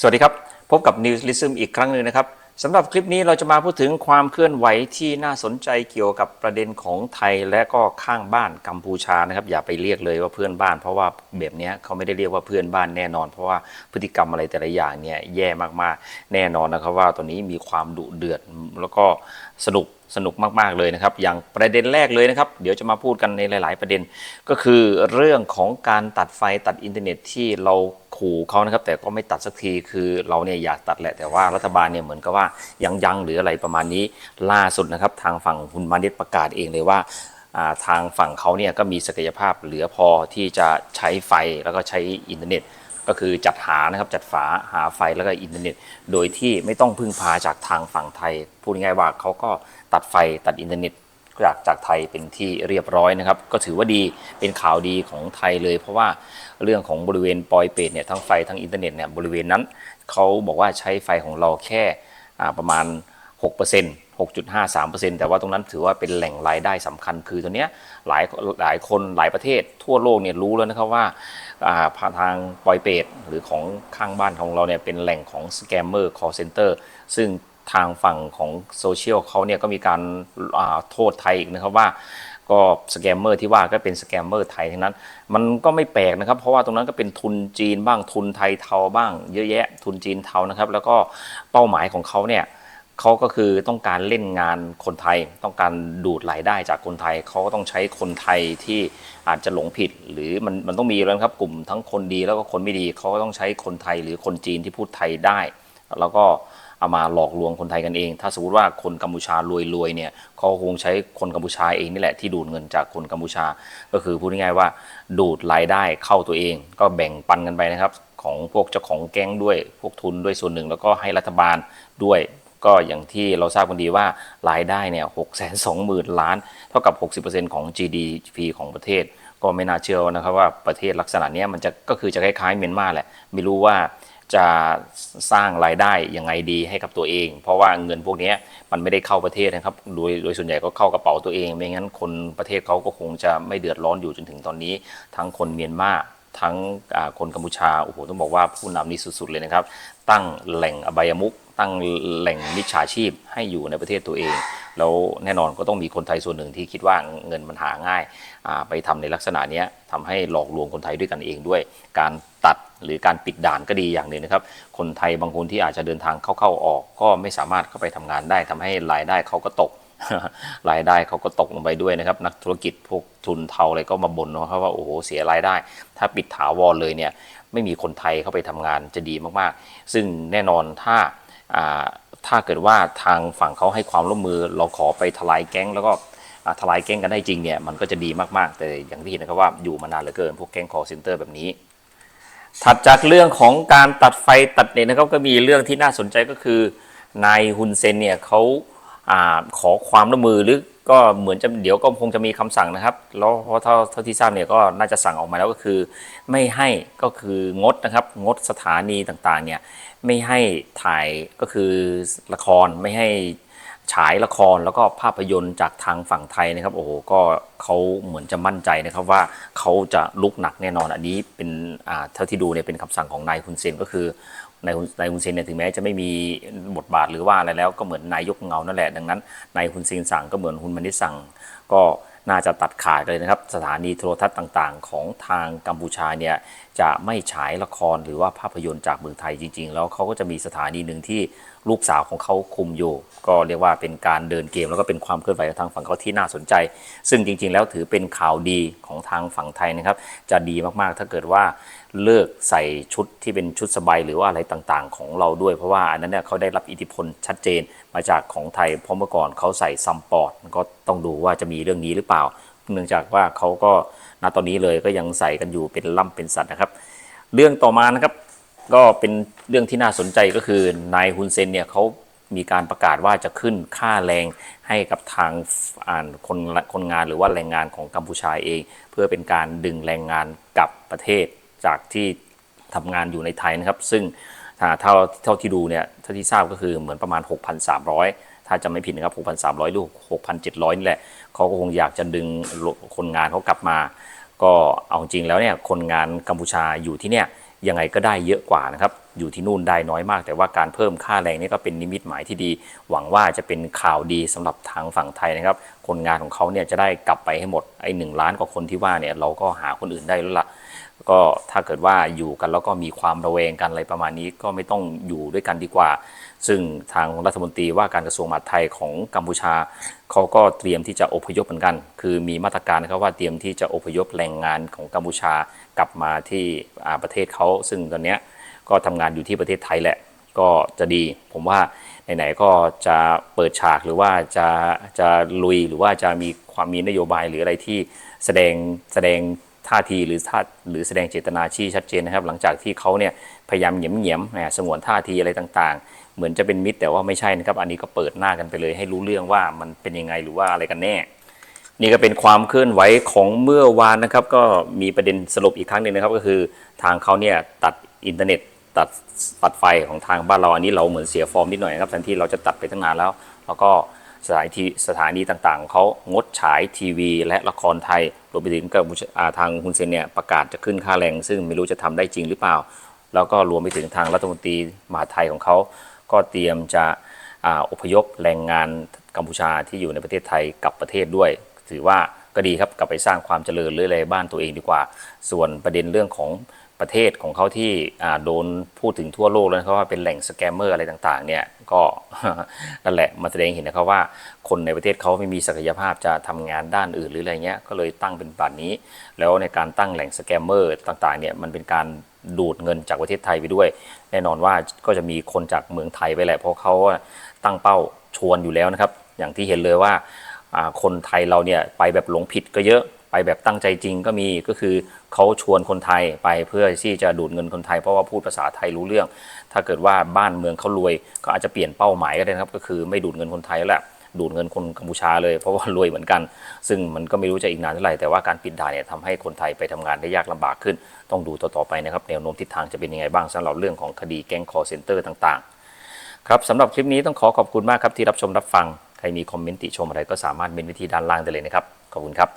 สวัสดีครับ พบกับ News l i s m อีกครั้งหนึ่งนะครับสำหรับคลิปนี้เราจะมาพูดถึงความเคลื่อนไหวที่น่าสนใจเกี่ยวกับประเด็นของไทยและก็ข้างบ้านกัมพูชานะครับ อย่าไปเรียกเลยว่าเพื่อนบ้าน เพราะว่าแบบนี้เขาไม่ได้เรียกว่าเพื่อนบ้านแน่นอน เพราะว่าพฤติกรรมอะไรแต่ละอย่างเนี่ยแย่มากๆ แน่นอนนะครับว่าตอนนี้มีความดุเดือดแล้วก็สนุกสนุกมาก ๆ เลยนะครับ อย่างประเด็นแรกเลยนะครับ เดี๋ยวจะมาพูดกันในหลาย ๆ ประเด็น ก็คือเรื่องของการตัดไฟตัดอินเทอร์เน็ตที่เรา ขู่เขานะครับ แต่ก็ไม่ตัดสักทีคือเราเนี่ยอยากตัดแหละแต่ว่ารัฐบาลเนี่ยเหมือนกับว่ายังยังหรืออะไรประมาณนี้ล่าสุดนะครับ ทางฝั่งคุณมานิตประกาศเองเลยว่าทางฝั่งเขาเนี่ยก็มีศักยภาพเหลือพอที่จะใช้ไฟแล้วก็ใช้อินเทอร์เน็ต ก็คือจัดหานะครับจัดฝาหาไฟแล้วก็อินเทอร์เน็ต โดยที่ไม่ต้องพึ่งพาจากทางฝั่งไทย พูดง่ายว่าเขาก็ตัดไฟตัดอินเทอร์เน็ต จากจากไทยเป็นที่เรียบร้อยนะครับ ก็ถือว่าดีเป็นข่าวดีของไทยเลย เพราะว่าเรื่องของบริเวณปอยเปตเนี่ยทั้งไฟทั้งอินเทอร์เน็ตเนี่ยบริเวณนั้นเขาบอกว่าใช้ไฟของเราแค่อ่าประมาณ 6% 6.53%แต่ว่าตรงนั้นถือว่าเป็นแหล่งรายได้สำคัญคือตัวเนี้ยหลายหลายคนหลายประเทศทั่วโลกเนี่ยรู้แล้วนะครับว่าอ่าผ่านทางปอยเปตหรือของข้างบ้านของเราเนี่ยเป็นแหล่งของสแกมเมอร์คอร์เซนเตอร์ซึ่ง ทางฝั่งของโซเชียลเขาเนี่ยก็มีการาโทษไทยอีกนะครับว่าก็สแกมเมอร์ที่ว่าก็เป็นสแกมเมอร์ไทยทั้งนั้น มันก็ไม่แปลกนะครับ เพราะว่าตรงนั้นก็เป็นทุนจีนบ้างทุนไทยเทาบ้าง เยอะแยะ ทุนจีนเทานะครับ แล้วก็เป้าหมายของเขาเนี่ยเขาก็คือต้องการเล่นงานคนไทย ต้องการดูดรายได้จากคนไทยเขาก็ต้องใช้คนไทยที่อาจจะหลงผิด หรือมันมันต้องมีแล้วครับกลุ่มทั้งคนดีแล้วก็คนไม่ดีเขาก็ต้องใช้คนไทยหรือคนจีนที่พูดไทยได้ แล้วก็ เอามาหลอกลวงคนไทยกันเอง ถ้าสมมติว่าคนกัมพูชารวยๆเนี่ยเขาคงใช้คนกัมพูชาเองนี่แหละที่ดูดเงินจากคนกัมพูชา ก็คือพูดง่ายๆว่าดูดรายได้เข้าตัวเอง ก็แบ่งปันกันไปนะครับของพวกเจ้าของแก๊งด้วยพวกทุนด้วยส่วนหนึ่ง แล้วก็ให้รัฐบาลด้วยก็อย่างที่เราทราบกันดีว่ารายได้เนี่ยหกแสนสองหมื่นล้าน เท่ากับ 60%ของ GDP ของประเทศ ก็ไม่น่าเชื่อนะครับว่าประเทศลักษณะนี้มันจะก็คือจะคล้ายๆเมียนมาแหละ ไม่รู้ว่า จะสร้างรายได้ยังไงดีให้กับตัวเอง เพราะว่าเงินพวกนี้มันไม่ได้เข้าประเทศนะครับ โดยโดยส่วนใหญ่ก็เข้ากระเป๋าตัวเอง ไม่งั้นคนประเทศเขาก็คงจะไม่เดือดร้อนอยู่จนถึงตอนนี้ ทั้งคนเมียนมาทั้งคนกัมพูชาโอ้โหต้องบอกว่าผู้นำนี่สุด ๆ เลยนะครับ ตั้งแหล่งอบายมุกตั้งแหล่งมิจฉาชีพให้อยู่ในประเทศตัวเอง แล้วแน่นอนก็ต้องมีคนไทยส่วนหนึ่งที่คิดว่าเงินมันหาง่าย ไปทำในลักษณะนี้ยทำให้หลอกลวงคนไทยด้วยกันเองด้วย การตัด หรือการปิดด่านก็ดีอย่างหนึ่งนะครับ คนไทยบางคนที่อาจจะเดินทางเข้าๆออก ก็ไม่สามารถเข้าไปทำงานได้ทำให้รายได้เขาก็ตกรายได้เขาก็ตกลงไปด้วยนะครับ นักธุรกิจพวกทุนเทาอะไรก็มาบ่นนะครับว่าโอ้โหเสียรายได้ ถ้าปิดถาวรเลยเนี่ยไม่มีคนไทยเข้าไปทำงานจะดีมากๆ ซึ่งแน่นอนถ้าถ้าเกิดว่าทางฝั่งเขาให้ความร่วมมือเราขอไปทลายแก๊งแล้วก็ทลายแก๊งกันได้จริงเนี่ยมันก็จะดีมากๆ แต่อย่างที่เห็นนะครับว่าอยู่มานานเหลือเกินพวกแก๊งคอร์เซนเตอร์แบบนี้ ถัดจากเรื่องของการตัดไฟตัดเน็ตนะครับก็มีเรื่องที่น่าสนใจก็คือนายฮุนเซนเนี่ยเขาอาขอความร่วมมือหรือก็เหมือนจะเดี๋ยวก็คงจะมีคำสั่งนะครับ แล้วเพราะเท่าเท่าที่ทราบเนี่ยก็น่าจะสั่งออกมาแล้วก็คือ ไม่ให้ก็คืองดนะครับงดสถานีต่างๆเนี่ยไม่ให้ถ่ายก็คือละครไม่ให้ ฉายละครแล้วก็ภาพยนตร์จากทางฝั่งไทยนะครับ โอ้โหก็เขาเหมือนจะมั่นใจนะครับว่าเขาจะลุกหนักแน่นอนอันนี้เป็นเท่าที่ดูเนี่ยเป็นคำสั่งของนายฮุนเซนก็คือนายนายฮุนเซนเนี่ยถึงแม้จะไม่มีบทบาทหรือว่าอะไรแล้วก็เหมือนนายยกเงานั่นแหละดังนั้นนายฮุนเซนสั่งก็เหมือนฮุนมานิสั่ง ก็น่าจะตัดขาดเลยนะครับ สถานีโทรทัศน์ต่างๆ ของทางกัมพูชาเนี่ยจะไม่ฉายละครหรือว่าภาพยนตร์จากเมืองไทยจริง ๆ แล้วเขาก็จะมีสถานีหนึ่งที่ ลูกสาวของเขาคุมอยู่ ก็เรียกว่าเป็นการเดินเกมแล้วก็เป็นความเคลื่อนไหวทางฝั่งเขาที่น่าสนใจ ซึ่งจริง ๆ แล้วถือเป็นข่าวดีของทางฝั่งไทยนะครับ จะดีมากๆถ้าเกิดว่าเลิกใส่ชุดที่เป็นชุดสบายหรือว่าอะไรต่างๆ ของเราด้วย เพราะว่าอันนั้นเนี่ยเขาได้รับอิทธิพลชัดเจนมาจากของไทยเพราะเมื่อก่อนเขาใส่ซัมปอร์ตก็ต้องดูว่าจะมีเรื่องนี้หรือเปล่า เนื่องจากว่าเขาก็ณตอนนี้เลยก็ยังใส่กันอยู่เป็นล่ำเป็นสัตว์นะครับ เรื่องต่อมานะครับ ก็เป็นเรื่องที่น่าสนใจก็คือนายฮุนเซนเนี่ยเขามีการประกาศว่าจะขึ้นค่าแรงให้กับทางอ่านคนคนงานหรือว่าแรงงานของกัมพูชาเอง เพื่อเป็นการดึงแรงงานกลับประเทศจากที่ทำงานอยู่ในไทยนะครับ ซึ่งถ้าเท่าเท่าที่ดูเนี่ยเท่าที่ทราบก็คือเหมือนประมาณ 6,300 ถ้าจะไม่ผิดนะครับ 6,300 หรือ 6,700 นี่แหละเขาก็คงอยากจะดึงคนงานเขากลับมา ก็เอาจริงแล้วเนี่ยคนงานกัมพูชาอยู่ที่เนี่ย ยังไงก็ได้เยอะกว่านะครับ อยู่ที่นู่นได้น้อยมาก แต่ว่าการเพิ่มค่าแรงนี่ก็เป็นนิมิตหมายที่ดี หวังว่าจะเป็นข่าวดีสำหรับทางฝั่งไทยนะครับ คนงานของเขาเนี่ยจะได้กลับไปให้หมดไอ้หนึ่งล้านกว่าคนที่ว่าเนี่ยเราก็หาคนอื่นได้แล้วล่ะ ก็ถ้าเกิดว่าอยู่กันแล้วก็มีความระแวงกันอะไรประมาณนี้ก็ไม่ต้องอยู่ด้วยกันดีกว่า ซึ่งทางรัฐมนตรีว่าการกระทรวงมหาดไทยของกัมพูชาเขาก็เตรียมที่จะอพยพเหมือนกัน คือมีมาตรการนะครับว่าเตรียมที่จะอพยพแรงงานของกัมพูชากลับมาที่ประเทศเขาซึ่งตอนนี้ก็ทำงานอยู่ที่ประเทศไทยแหละ ก็จะดี ผมว่าไหนๆก็จะเปิดฉากหรือว่าจะจะลุยหรือว่าจะมีความมีนโยบายหรืออะไรที่แสดงแสดง ท่าทีหรือท่าหรือแสดงเจตนาชี้ชัดเจนนะครับ หลังจากที่เขาเนี่ยพยายามเหยียมเหยียมๆสงวนท่าทีอะไรต่างๆ เหมือนจะเป็นมิตรแต่ว่าไม่ใช่นะครับ อันนี้ก็เปิดหน้ากันไปเลย ให้รู้เรื่องว่ามันเป็นยังไงหรือว่าอะไรกันแน่ นี่ก็เป็นความเคลื่อนไหวของเมื่อวานนะครับ ก็มีประเด็นสรุปอีกครั้งหนึ่งนะครับ ก็คือทางเขาเนี่ยตัดอินเทอร์เน็ตตัดตัดไฟของทางบ้านเราอันนี้เราเหมือนเสียฟอร์มนิดหน่อยนะครับแทนที่เราจะตัดไปตั้งนานแล้ว แล้วก็ สถานที่สถานีต่างๆ เขางดฉายทีวี และละครไทยรวมไปถึงกับทางฮุนเซนเนี่ยประกาศจะขึ้นค่าแรง ซึ่งไม่รู้จะทำได้จริงหรือเปล่า แล้วก็รวมไปถึงทางรัฐมนตรีมหาไทยของเขา ก็เตรียมจะออพยพแรงงานกัมพูชาที่อยู่ในประเทศไทยกลับประเทศด้วย ถือว่าก็ดีครับกลับไปสร้างความเจริญหรืออะไรบ้านตัวเองดีกว่า ส่วนประเด็นเรื่องของ ประเทศของเขาที่โดนพูดถึงทั่วโลกแล้วนะครับว่าเป็นแหล่งสแกมเมอร์อะไรต่างๆ เนี่ยก็นั่นแหละมาแสดงเห็นนะครับว่าคนในประเทศเขาไม่มีศักยภาพจะทำงานด้านอื่นหรืออะไรเงี้ยก็เลยตั้งเป็นแบบนี้ แล้วในการตั้งแหล่งสแกมเมอร์ต่างๆเนี่ยมันเป็นการดูดเงินจากประเทศไทยไปด้วย แน่นอนว่าก็จะมีคนจากเมืองไทยไปแหละเพราะเขาตั้งเป้าชวนอยู่แล้วนะครับ อย่างที่เห็นเลยว่าคนไทยเราเนี่ยไปแบบหลงผิดก็เยอะ ไปแบบตั้งใจจริงก็มีก็คือเขาชวนคนไทยไปเพื่อที่จะดูดเงินคนไทยเพราะว่าพูดภาษาไทยรู้เรื่อง ถ้าเกิดว่าบ้านเมืองเขารวยก็อาจจะเปลี่ยนเป้าหมายก็ได้นะครับ ก็คือไม่ดูดเงินคนไทยแล้วแหละดูดเงินคนกัมพูชาเลยเพราะว่ารวยเหมือนกัน ซึ่งมันก็ไม่รู้จะอีกนานเท่าไหร่แต่ว่าการปิดด่านเนี่ยทำให้คนไทยไปทำงานได้ยากลำบากขึ้น ต้องดูต่อๆไปนะครับแนวโน้มทิศทางจะเป็นยังไงบ้างสำหรับเรื่องของคดีแก๊งคอร์เซนเตอร์ต่างๆครับสำหรับคลิปนี้ต้องขอขอบคุณมากครับที่รับชมรับฟังใครมีคอมเมนต์ติชมอะไรก็สามารถเมนไว้ที่ด้านล่างได้เลยนะครับขอบคุณครับ